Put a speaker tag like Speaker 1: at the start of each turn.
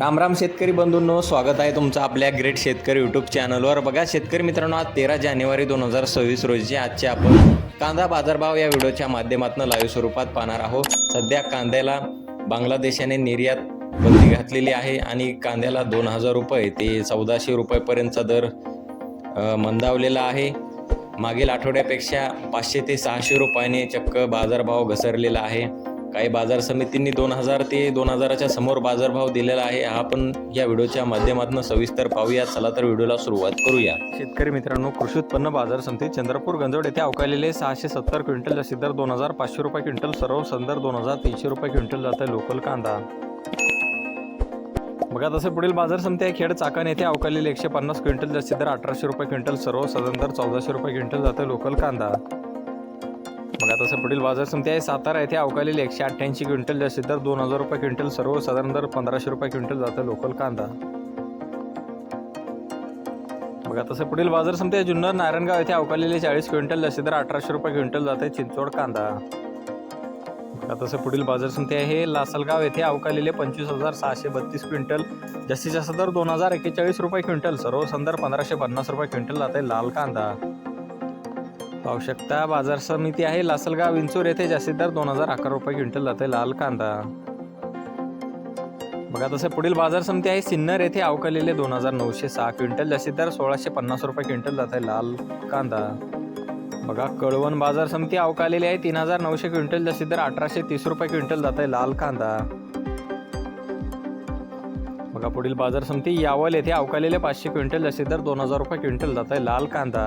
Speaker 1: रामराम शेतकरी बंधूंनो स्वागत आहे तुमचं आपल्या ग्रेट शेतकरी यूट्यूब चॅनलवर बघा शेतकरी मित्रांनो आज तेरा जानेवारी दोन हजार सव्वीस रोजी आजचे आपण कांदा बाजारभाव या व्हिडिओच्या माध्यमातून लाईव्ह स्वरूपात पाहणार आहोत. सध्या कांद्याला बांगलादेशाने निर्यात बंदी घातलेली आहे आणि कांद्याला दोन हजार रुपये ते चौदाशे रुपयेपर्यंतचा दर मंदावलेला आहे. मागील आठवड्यापेक्षा पाचशे ते सहाशे रुपयाने चक्क बाजारभाव घसरलेला आहे. काही बाजार समितींनी दोन हजार ते दोन हजाराच्या समोर बाजारभाव दिलेला आहे. हा आपण या व्हिडिओच्या माध्यमातून सविस्तर पाहूया. चला तर व्हिडिओला सुरुवात करूया. शेतकरी मित्रांनो कृषी उत्पन्न बाजार समिती चंद्रपूर गंजवड येथे अवकालेले सहाशे सत्तर क्विंटल जास्तीत दर दोन हजार पाचशे रुपये क्विंटल सर्व संदर दोन हजार तीनशे रुपये क्विंटल जात आहे लोकल कांदा. बघा तसे पुढील बाजार समिती आहे. खेड चाकण येथे अवकालेले एकशे पन्नास क्विंटल जास्तीत दर अठराशे रुपये क्विंटल सर्व सदन दर चौदाशे रुपये क्विंटल जातं लोकल कांदा. बघा तसं पुढील बाजार समिती आहे. सातारा येथे अवकालेले एकशे अठ्ठ्याऐंशी क्विंटल जास्तीत दर दोन हजार रुपये क्विंटल सर्व साधारण दर पंधराशे रुपये क्विंटल जातं लोकल कांदा. बघा तसं पुढील बाजार समिती आहे. जुन्नर नारायणगाव येथे अवकालेले चाळीस क्विंटल जास्तीत दर अठराशे रुपये क्विंटल जाते चिंचवड कांदा. बघा तसं पुढील बाजार समिती आहे. लासलगाव येथे अवकालेले पंचवीस हजार सहाशे बत्तीस क्विंटल जास्तीत जास्त दर दोन हजार एक्केचाळीस रुपये क्विंटल सर्वसंदर पंधराशे पन्नास रुपये क्विंटल जाते लाल कांदा. पाहू शकता. बाजार समिती आहे लासलगाव विंचूर येथे जास्तीत दर दोन हजार अकरा रुपये क्विंटल जाते लाल कांदा. बघा तसे पुढील बाजार समिती आहे सिन्नर येथे अवकालेले दोन हजार नऊशे सहा क्विंटल जास्तीत दर सोळाशे पन्नास रुपये क्विंटल जाते लाल कांदा. बघा कळवण बाजार समिती अवकालेली आहे तीन हजार नऊशे क्विंटल जास्तीत दर अठराशे तीस रुपये क्विंटल जाते लाल कांदा. बघा पुढील बाजार समिती यावल येथे अवकालेले पाचशे क्विंटल जास्तीत दर दोन हजार रुपये क्विंटल जात आहे लाल कांदा.